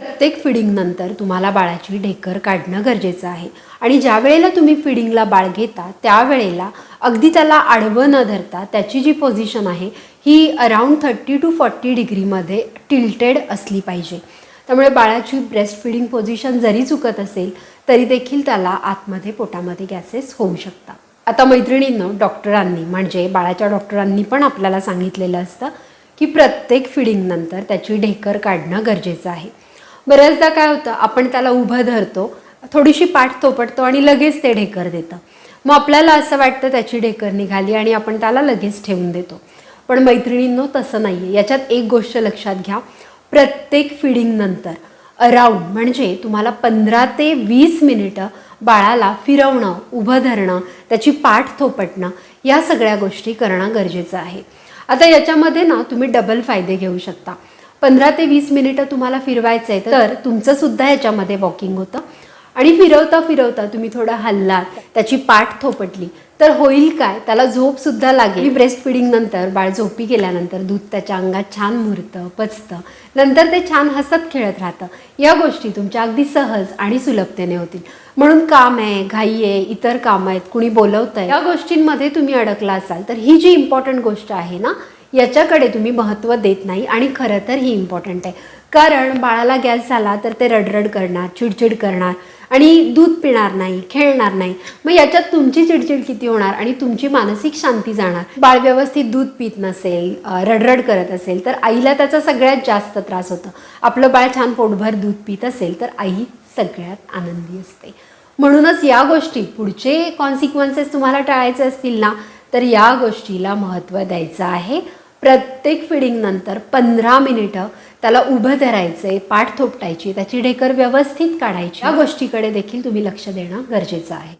प्रत्येक फिडिंगनंतर तुम्हाला बाळाची ढेकर काढणं गरजेचं आहे. आणि ज्या वेळेला तुम्ही फिडिंगला बाळ घेता त्यावेळेला अगदी त्याला आडवं न धरता त्याची जी पोझिशन आहे ही अराऊंड थर्टी टू फॉर्टी डिग्रीमध्ये टिल्टेड असली पाहिजे. त्यामुळे बाळाची ब्रेस्ट फिडिंग पोझिशन जरी चुकत असेल तरी देखील त्याला आतमध्ये पोटामध्ये गॅसेस होऊ शकतात. आता मैत्रिणींनं डॉक्टरांनी म्हणजे बाळाच्या डॉक्टरांनी पण आपल्याला सांगितलेलं असतं की प्रत्येक फिडिंगनंतर त्याची ढेकर काढणं गरजेचं आहे. बऱ्याचदा काय होतं आपण त्याला उभं धरतो थोडीशी पाठ थोपटतो आणि लगेच ते ढेकर देतं. मग आपल्याला असं वाटतं त्याची ढेकर निघाली आणि आपण त्याला लगेच ठेवून देतो. पण मैत्रिणींनो तसं नाही आहे याच्यात एक गोष्ट लक्षात घ्या. प्रत्येक फिडिंगनंतर अराऊंड म्हणजे तुम्हाला पंधरा ते वीस मिनिटं बाळाला फिरवणं उभं धरणं त्याची पाठ थोपटणं या सगळ्या गोष्टी करणं गरजेचं आहे. आता याच्यामध्ये ना तुम्ही डबल फायदे घेऊ शकता. पंधरा ते वीस मिनिटं तुम्हाला फिरवायचं आहे तर? तुमचं सुद्धा याच्यामध्ये वॉकिंग होतं. आणि फिरवता फिरवता तुम्ही थोडं हल्लात त्याची पाठ थोपटली. तर होईल काय? त्याला झोप सुद्धा लागेल. ब्रेस्ट फिडिंग नंतर बाळ झोपी गेल्यानंतर दूध त्याच्या अंगात छान मुरतं पचतं. नंतर ते छान हसत खेळत राहतं. या गोष्टी तुमच्या अगदी सहज आणि सुलभतेने होतील. म्हणून काम आहे घाई आहे इतर कामं आहेत कुणी बोलवत आहे या गोष्टींमध्ये तुम्ही अडकला असाल तर ही जी इम्पॉर्टंट गोष्ट आहे ना याच्याकडे तुम्ही महत्त्व देत नाही आणि खरं तर ही इम्पॉर्टंट आहे. कारण बाळाला गॅस झाला तर ते रडरड करणार चिडचिड करणार आणि दूध पिणार नाही खेळणार नाही. मग याच्यात तुमची चिडचिड किती होणार आणि तुमची मानसिक शांती जाणार? बाळ व्यवस्थित दूध पित नसेल रडरड करत असेल तर आईला त्याचा सगळ्यात जास्त त्रास होतो. आपलं बाळ छान पोटभर दूध पित असेल तर आई सगळ्यात आनंदी असते. म्हणूनच या गोष्टी पुढचे कॉन्सिक्वन्सेस तुम्हाला टाळायचे असतील ना तर या गोष्टीला महत्त्व द्यायचं आहे. प्रत्येक फिडिंगनंतर पंधरा मिनिटं त्याला उभं धरायचंय पाठ थोपटायची त्याची ढेकर व्यवस्थित काढायची. या गोष्टीकडे देखील तुम्ही लक्ष देणं गरजेचं आहे.